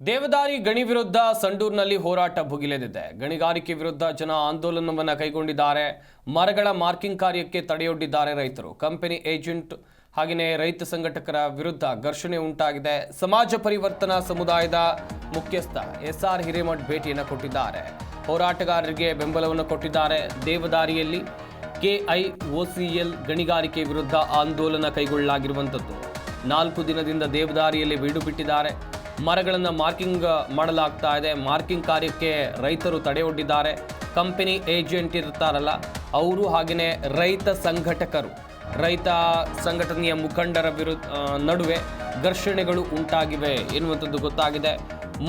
ದೇವದಾರಿ ಗಣಿ ವಿರುದ್ಧ ಸಂಡೂರಿನಲ್ಲಿ ಹೋರಾಟ ಭುಗಿಲೆದಿದೆ. ಗಣಿಗಾರಿಕೆ ವಿರುದ್ಧ ಜನ ಆಂದೋಲನವನ್ನು ಕೈಗೊಂಡಿದ್ದಾರೆ. ಮರಗಳ ಮಾರ್ಕಿಂಗ್ ಕಾರ್ಯಕ್ಕೆ ತಡೆಯೊಡ್ಡಿದ್ದಾರೆ ರೈತರು. ಕಂಪನಿ ಏಜೆಂಟ್ ಹಾಗೆಯೇ ರೈತ ಸಂಘಟಕರ ವಿರುದ್ಧ ಘರ್ಷಣೆ ಉಂಟಾಗಿದೆ. ಸಮಾಜ ಪರಿವರ್ತನಾ ಸಮುದಾಯದ ಮುಖ್ಯಸ್ಥ ಎಸ್ ಆರ್ ಹಿರೇಮಠ್ ಭೇಟಿಯನ್ನು ಕೊಟ್ಟಿದ್ದಾರೆ. ಹೋರಾಟಗಾರರಿಗೆ ಬೆಂಬಲವನ್ನು ಕೊಟ್ಟಿದ್ದಾರೆ. ದೇವದಾರಿಯಲ್ಲಿ ಕೆಐಒಸಿಎಲ್ ಗಣಿಗಾರಿಕೆ ವಿರುದ್ಧ ಆಂದೋಲನ ಕೈಗೊಳ್ಳಲಾಗಿರುವಂಥದ್ದು. ನಾಲ್ಕು ದಿನದಿಂದ ದೇವದಾರಿಯಲ್ಲಿ ಬೀಡು ಬಿಟ್ಟಿದ್ದಾರೆ ಮರಗಳನ್ನು ಮಾರ್ಕಿಂಗ್ ಮಾಡಲಾಗ್ತಾ ಇದೆ. ಮಾರ್ಕಿಂಗ್ ಕಾರ್ಯಕ್ಕೆ ರೈತರು ತಡೆಯೊಡ್ಡಿದ್ದಾರೆ ಕಂಪನಿ ಏಜೆಂಟ್ ಇರ್ತಾರಲ್ಲ, ಅವರು ಹಾಗೆಯೇ ರೈತ ಸಂಘಟಕರು. ರೈತ ಸಂಘಟನೆಯ ಮುಖಂಡರ ವಿರುದ್ಧ ನಡುವೆ ಘರ್ಷಣೆಗಳು ಉಂಟಾಗಿವೆ ಎನ್ನುವಂಥದ್ದು ಗೊತ್ತಾಗಿದೆ.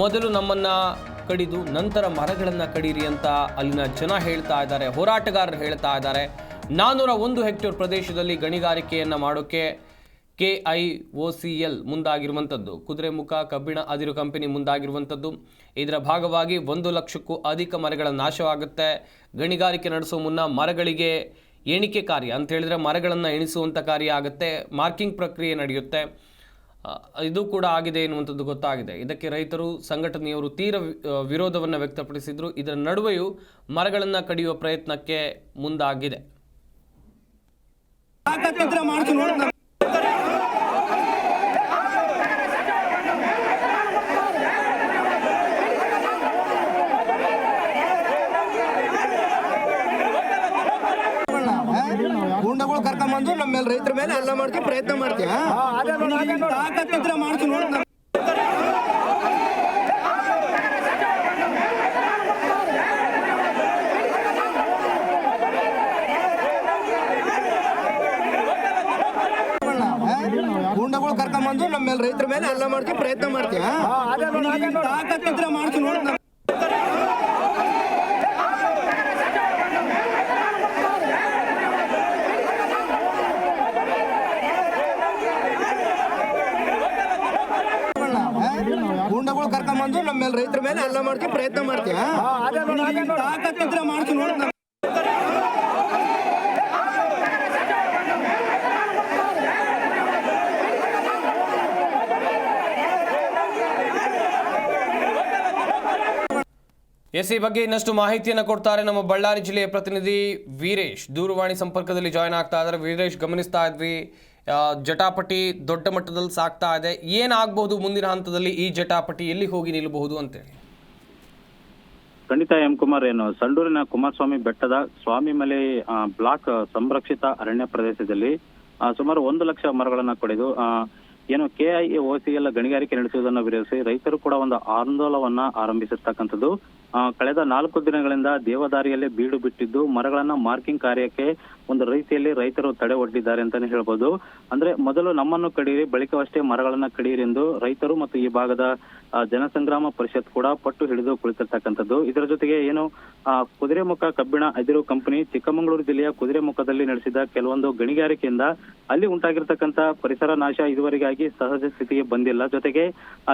ಮೊದಲು ನಮ್ಮನ್ನು ಕಡಿದು, ನಂತರ ಮರಗಳನ್ನು ಕಡೀರಿ ಅಂತ ಅಲ್ಲಿನ ಜನ ಹೇಳ್ತಾ ಇದ್ದಾರೆ. ಹೋರಾಟಗಾರರು ಹೇಳ್ತಾ ಇದ್ದಾರೆ. ನಾನ್ನೂರ ಒಂದು ಹೆಕ್ಟೇರ್ ಪ್ರದೇಶದಲ್ಲಿ ಗಣಿಗಾರಿಕೆಯನ್ನು ಮಾಡೋಕ್ಕೆ K I O C L ಮುಂದಾಗಿರುವಂಥದ್ದು Kudremukh ಕಬ್ಬಿಣ, ಅದಿರು ಕಂಪನಿ ಮುಂದಾಗಿರುವಂಥದ್ದು. ಇದರ ಭಾಗವಾಗಿ ಒಂದು ಲಕ್ಷಕ್ಕೂ ಅಧಿಕ ಮರಗಳ ನಾಶವಾಗುತ್ತೆ. ಗಣಿಗಾರಿಕೆ ನಡೆಸುವ ಮುನ್ನ ಮರಗಳಿಗೆ ಎಣಿಕೆ ಕಾರ್ಯ ಅಂತ ಹೇಳಿದರೆ ಮರಗಳನ್ನು ಎಣಿಸುವಂಥ ಕಾರ್ಯ ಆಗುತ್ತೆ. ಮಾರ್ಕಿಂಗ್ ಪ್ರಕ್ರಿಯೆ ನಡೆಯುತ್ತೆ. ಇದು ಕೂಡ ಆಗಿದೆ ಎನ್ನುವಂಥದ್ದು ಗೊತ್ತಾಗಿದೆ. ಇದಕ್ಕೆ ರೈತರು, ಸಂಘಟನೆಯವರು ತೀವ್ರ ವಿರೋಧವನ್ನು ವ್ಯಕ್ತಪಡಿಸಿದರು. ಇದರ ನಡುವೆಯೂ ಮರಗಳನ್ನು ಕಡಿಯುವ ಪ್ರಯತ್ನಕ್ಕೆ ಮುಂದಾಗಿದೆ. ನೋಡು ಕರ್ಕೊಂಬಂದು ನಮ್ಮ ಮೇಲೆ ರೈತರ ಮೇಲೆ ಎಲ್ಲ ಮಾಡ್ತೀವಿ ಪ್ರಯತ್ನ ಮಾಡ್ತೀವಿ. ತಾಕತ್ತಿದ್ರೆ ಮಾಡ್ತು ಗುಂಡಗಳು ಗೂಂಡಗಳು ಕರ್ಕೊಂಬಂದು ನಮ್ಮ ಮೇಲೆ ರೈತರ ಮೇಲೆ ಎಲ್ಲ ಮಾಡ್ತೀವಿ ಪ್ರಯತ್ನ ಮಾಡ್ತೀವಿ. ತಾಕತ್ತಿದ್ರೆ ಮಾಡ್ತು ನೋಡು ರೈತರ ಮೇಲೆ ಎಲ್ಲ ಮಾಡ್ತೀವಿ ಪ್ರಯತ್ನ ಮಾಡ್ತೀವಿ ತಾಕತ್ತಿದ್ರೆ ಮಾಡ್ತು ನೋಡು ಎಸ್ ಈ ಬಗ್ಗೆ ಇನ್ನಷ್ಟು ಮಾಹಿತಿಯನ್ನು ಕೊಡ್ತಾರೆ ನಮ್ಮ ಬಳ್ಳಾರಿ ಜಿಲ್ಲೆಯ ಪ್ರತಿನಿಧಿ ವೀರೇಶ್. ದೂರವಾಣಿ ಸಂಪರ್ಕದಲ್ಲಿ ಜಾಯ್ನ್ ಆಗ್ತಾ ಇದ್ದಾರೆ. ವೀರೇಶ್ ಗಮನಿಸ್ತಾ ಇದ್ವಿ. ಜಟಾಪಟಿ ದೊಡ್ಡ ಮಟ್ಟದಲ್ಲಿ ಸಾಕ್ತಾ ಇದೆ. ಏನಾಗಬಹುದು ಮುಂದಿನ ಹಂತದಲ್ಲಿ ಈ ಜಟಾಪಟಿ ಎಲ್ಲಿ ಹೋಗಿ ನಿಲ್ಲಬಹುದು ಅಂತೇಳಿ ಖಂಡಿತ ಎಂ ಕುಮಾರ್ ಏನು ಸಂಡೂರಿನ ಕುಮಾರಸ್ವಾಮಿ ಬೆಟ್ಟದ ಸ್ವಾಮಿಮಲೆ ಆ, ಬ್ಲಾಕ್ ಸಂರಕ್ಷಿತ ಅರಣ್ಯ ಪ್ರದೇಶದಲ್ಲಿ ಸುಮಾರು ಒಂದು ಲಕ್ಷ ಮರಗಳನ್ನ ಕಡಿದು ಏನು ಓಸಿ ಎಲ್ಲ ಗಣಿಗಾರಿಕೆ ನಡೆಸುವುದನ್ನು ವಿರೋಧಿಸಿ ರೈತರು ಕೂಡ ಒಂದು ಆಂದೋಲನವನ್ನ ಆರಂಭಿಸಿರ್ತಕ್ಕಂಥದ್ದು. ಕಳೆದ ನಾಲ್ಕು ದಿನಗಳಿಂದ ದೇವದಾರಿಯಲ್ಲಿ ಬೀಡು ಬಿಟ್ಟಿದ್ದು, ಮರಗಳನ್ನ ಮಾರ್ಕಿಂಗ್ ಕಾರ್ಯಕ್ಕೆ ಒಂದು ರೀತಿಯಲ್ಲಿ ರೈತರು ತಡೆ ಒಡ್ಡಿದ್ದಾರೆ ಅಂತಾನೆ ಹೇಳ್ಬೋದು. ಅಂದ್ರೆ ಮೊದಲು ನಮ್ಮನ್ನು ಕಡಿಯಿರಿ, ಬಳಿಕವಷ್ಟೇ ಮರಗಳನ್ನ ಕಡಿಯಿರಿ ಎಂದು ರೈತರು ಮತ್ತು ಈ ಭಾಗದ ಜನಸಂಗ್ರಾಮ ಪರಿಷತ್ ಕೂಡ ಪಟ್ಟು ಹಿಡಿದು ಕುಳಿತಿರ್ತಕ್ಕಂಥದ್ದು. ಇದರ ಜೊತೆಗೆ ಏನು ಕುದುರೆಮುಖ ಕಬ್ಬಿಣ ಅದಿರು ಕಂಪನಿ ಚಿಕ್ಕಮಗಳೂರು ಜಿಲ್ಲೆಯ ಕುದುರೆಮುಖದಲ್ಲಿ ನಡೆಸಿದ ಕೆಲವೊಂದು ಗಣಿಗಾರಿಕೆಯಿಂದ ಅಲ್ಲಿ ಉಂಟಾಗಿರ್ತಕ್ಕಂಥ ಪರಿಸರ ನಾಶ ಇದುವರೆಗಾಗಿ ಸಹಜ ಸ್ಥಿತಿಗೆ ಬಂದಿಲ್ಲ. ಜೊತೆಗೆ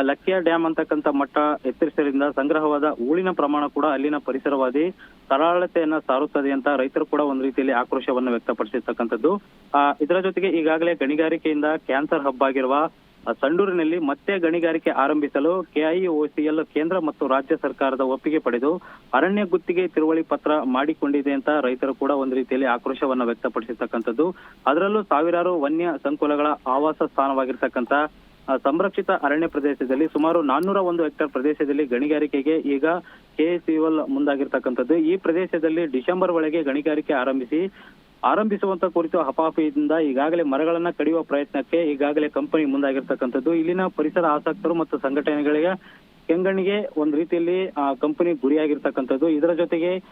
ಲಕ್ಕಿಯ ಡ್ಯಾಮ್ ಅಂತಕ್ಕಂಥ ಮಟ್ಟ ಎತ್ತರಿಸಿದ್ರಿಂದ ಸಂಗ್ರಹವಾದ ಊಳಿನ ಪ್ರಮಾಣ ಕೂಡ ಅಲ್ಲಿನ ಪರಿಸರವಾದಿ ಸರಳತೆಯನ್ನ ಸಾರುತ್ತದೆ ಅಂತ ರೈತರು ಕೂಡ ಒಂದು ರೀತಿಯಲ್ಲಿ ಆಕ್ರೋಶವನ್ನು ವ್ಯಕ್ತಪಡಿಸಿರ್ತಕ್ಕಂಥದ್ದು. ಇದರ ಜೊತೆಗೆ ಈಗಾಗಲೇ ಗಣಿಗಾರಿಕೆಯಿಂದ ಕ್ಯಾನ್ಸರ್ ಹಬ್ ಆಗಿರುವ ಸಂಡೂರಿನಲ್ಲಿ ಮತ್ತೆ ಗಣಿಗಾರಿಕೆ ಆರಂಭಿಸಲು ಕೆಐಒಸಿಎಲ್ ಕೇಂದ್ರ ಮತ್ತು ರಾಜ್ಯ ಸರ್ಕಾರದ ಒಪ್ಪಿಗೆ ಪಡೆದು ಅರಣ್ಯ ಗುತ್ತಿಗೆ ತಿರುವಳಿ ಪತ್ರ ಮಾಡಿಕೊಂಡಿದೆ ಅಂತ ರೈತರು ಕೂಡ ಒಂದು ರೀತಿಯಲ್ಲಿ ಆಕ್ರೋಶವನ್ನ ವ್ಯಕ್ತಪಡಿಸಿರ್ತಕ್ಕಂಥದ್ದು. ಅದರಲ್ಲೂ ಸಾವಿರಾರು ವನ್ಯ ಸಂಕುಲಗಳ ಆವಾಸ ಸ್ಥಾನವಾಗಿರ್ತಕ್ಕಂಥ ಸಂರಕ್ಷಿತ ಅರಣ್ಯ ಪ್ರದೇಶದಲ್ಲಿ ಸುಮಾರು ನಾನ್ನೂರ ಒಂದು ಹೆಕ್ಟೇರ್ ಪ್ರದೇಶದಲ್ಲಿ ಗಣಿಗಾರಿಕೆಗೆ ಈಗ ಕೆಎಸ್ಇಎಲ್ ಮುಂದಾಗಿರ್ತಕ್ಕಂಥದ್ದು. ಈ ಪ್ರದೇಶದಲ್ಲಿ ಡಿಸೆಂಬರ್ ಒಳಗೆ ಗಣಿಗಾರಿಕೆ ಆರಂಭಿಸಿ ಆರಂಭಿಸುವಂತ ಕುರಿತು ಹಪಾಹಪಿಯಿಂದ ಈಗಾಗಲೇ ಮರಗಳನ್ನ ಕಡಿಯುವ ಪ್ರಯತ್ನಕ್ಕೆ ಈಗಾಗಲೇ ಕಂಪನಿ ಮುಂದಾಗಿರ್ತಕ್ಕಂಥದ್ದು. ಇಲ್ಲಿನ ಪರಿಸರ ಆಸಕ್ತರು ಮತ್ತು ಸಂಘಟನೆಗಳಿಗೆ ಕೆಂಗಣ್ಣಿಗೆ ಒಂದ್ ರೀತಿಯಲ್ಲಿ, ಆ, ಕಂಪನಿ ಗುರಿಯಾಗಿರ್ತಕ್ಕಂಥದ್ದು. ಇದರ ಜೊತೆಗೆ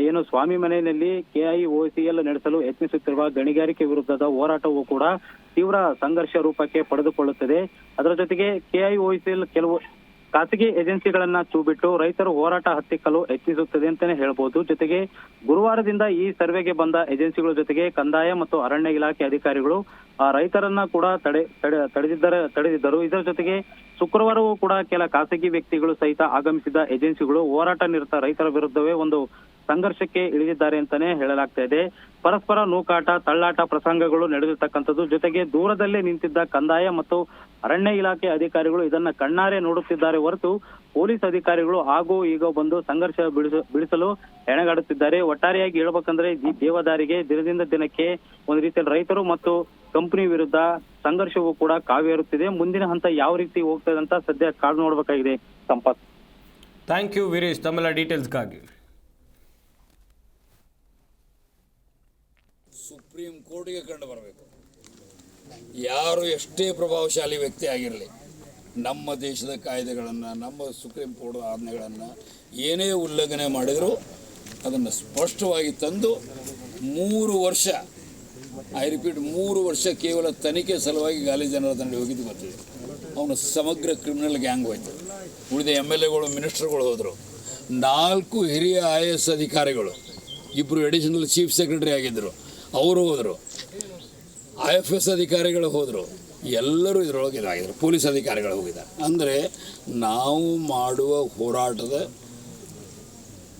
ಏನು ಸ್ವಾಮಿ ಮನೆಯಲ್ಲಿ ಕೆಐಒಸಿಎಲ್ ನಡೆಸಲು ಯತ್ನಿಸುತ್ತಿರುವ ಗಣಿಗಾರಿಕೆ ವಿರುದ್ಧದ ಹೋರಾಟವು ಕೂಡ ತೀವ್ರ ಸಂಘರ್ಷ ರೂಪಕ್ಕೆ ಪಡೆದುಕೊಳ್ಳುತ್ತದೆ. ಅದರ ಜೊತೆಗೆ ಕೆಐಒಸಿಎಲ್ ಕೆಲವು ಖಾಸಗಿ ಏಜೆನ್ಸಿಗಳನ್ನ ತೂಬಿಟ್ಟು ರೈತರು ಹೋರಾಟ ಹತ್ತಿಕ್ಕಲು ಯತ್ನಿಸುತ್ತದೆ ಅಂತಾನೆ ಹೇಳ್ಬೋದು. ಜೊತೆಗೆ ಗುರುವಾರದಿಂದ ಈ ಸರ್ವೆಗೆ ಬಂದ ಏಜೆನ್ಸಿಗಳ ಜೊತೆಗೆ ಕಂದಾಯ ಮತ್ತು ಅರಣ್ಯ ಇಲಾಖೆ ಅಧಿಕಾರಿಗಳು ರೈತರನ್ನ ಕೂಡ ತಡೆ, ತಡೆ- ತಡೆದಿದ್ದಾರೆ, ತಡೆದಿದ್ದರು. ಇದರ ಜೊತೆಗೆ ಶುಕ್ರವಾರವೂ ಕೂಡ ಕೆಲ ಖಾಸಗಿ ವ್ಯಕ್ತಿಗಳು ಸಹಿತ ಆಗಮಿಸಿದ ಏಜೆನ್ಸಿಗಳು ಹೋರಾಟ ನಿರತ ರೈತರ ವಿರುದ್ಧವೇ ಒಂದು ಸಂಘರ್ಷಕ್ಕೆ ಇಳಿದಿದ್ದಾರೆ ಅಂತಾನೆ ಹೇಳಲಾಗ್ತಾ ಇದೆ. ಪರಸ್ಪರ ನೂಕಾಟ, ತಳ್ಳಾಟ ಪ್ರಸಂಗಗಳು ನಡೆದಿರ್ತಕ್ಕಂಥದ್ದು. ಜೊತೆಗೆ ದೂರದಲ್ಲೇ ನಿಂತಿದ್ದ ಕಂದಾಯ ಮತ್ತು ಅರಣ್ಯ ಇಲಾಖೆ ಅಧಿಕಾರಿಗಳು ಇದನ್ನ ಕಣ್ಣಾರೆ ನೋಡುತ್ತಿದ್ದಾರೆ ಹೊರತು ಪೊಲೀಸ್ ಅಧಿಕಾರಿಗಳು ಹಾಗೂ ಈಗ ಬಂದು ಸಂಘರ್ಷ ಬಿಡಿಸ, ಬಿಡಿಸಲು ಹೆಣಗಾಡುತ್ತಿದ್ದಾರೆ. ಒಟ್ಟಾರೆಯಾಗಿ ಹೇಳ್ಬೇಕಂದ್ರೆ ಈ ದೇವದಾರಿಗೆ ದಿನದಿಂದ ದಿನಕ್ಕೆ ಒಂದು ರೀತಿಯಲ್ಲಿ ರೈತರು ಮತ್ತು ಕಂಪನಿ ವಿರುದ್ಧ ಸಂಘರ್ಷವೂ ಕೂಡ ಕಾವೇರುತ್ತಿದೆ. ಮುಂದಿನ ಹಂತ ಯಾವ ರೀತಿ ಹೋಗ್ತದೆ ಅಂತ ಸದ್ಯ ಕಾದು ನೋಡ್ಬೇಕಾಗಿದೆ ಸಂಪತ್. ಥ್ಯಾಂಕ್ ಯು ವೀರೇಶ್ ತಮ್ಮೆಲ್ಲ ಡೀಟೇಲ್ಸ್ಗಾಗಿ ಸುಪ್ರೀಂ ಕೋರ್ಟ್ಗೆ ಕಂಡು ಬರಬೇಕು. ಯಾರು ಎಷ್ಟೇ ಪ್ರಭಾವಶಾಲಿ ವ್ಯಕ್ತಿ ಆಗಿರಲಿ, ನಮ್ಮ ದೇಶದ ಕಾಯ್ದೆಗಳನ್ನು, ನಮ್ಮ ಸುಪ್ರೀಂ ಕೋರ್ಟ್ ಆಜ್ಞೆಗಳನ್ನು ಏನೇ ಉಲ್ಲಂಘನೆ ಮಾಡಿದರೂ ಅದನ್ನು ಸ್ಪಷ್ಟವಾಗಿ ತಂದು ಮೂರು ವರ್ಷ, ಐ ರಿಪೀಟ್ ಮೂರು ವರ್ಷ ಕೇವಲ ತನಿಖೆ ಸಲುವಾಗಿ ಗಾಲಿ ಜನರ ತಂಡ ಹೋಗಿದ್ದು ಬರ್ತಿದ್ದೆ ಅವನು ಸಮಗ್ರ ಕ್ರಿಮಿನಲ್ ಗ್ಯಾಂಗ್ ಹೋಯ್ತು. ಉಳಿದ ಎಂ ಎಲ್ ಎಗಳು, ಮಿನಿಸ್ಟರ್ಗಳು ಹೋದರು. ನಾಲ್ಕು ಹಿರಿಯ ಐ ಎಸ್ ಅಧಿಕಾರಿಗಳು ಇಬ್ಬರು ಅಡಿಷನಲ್ ಚೀಫ್ ಸೆಕ್ರೆಟರಿ ಆಗಿದ್ದರು ಅವರು ಹೋದರು. ಐ ಎಫ್ ಎಸ್ ಅಧಿಕಾರಿಗಳು ಹೋದರು. ಎಲ್ಲರೂ ಇದರೊಳಗೆ ಇದಾಗಿದ್ರು. ಪೊಲೀಸ್ ಅಧಿಕಾರಿಗಳು ಹೋಗಿದ್ದಾರೆ. ಅಂದರೆ ನಾವು ಮಾಡುವ ಹೋರಾಟದ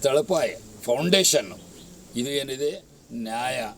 ತಳಪಾಯ ಫೌಂಡೇಶನ್ನು ಇದು ಏನಿದೆ? ನ್ಯಾಯ.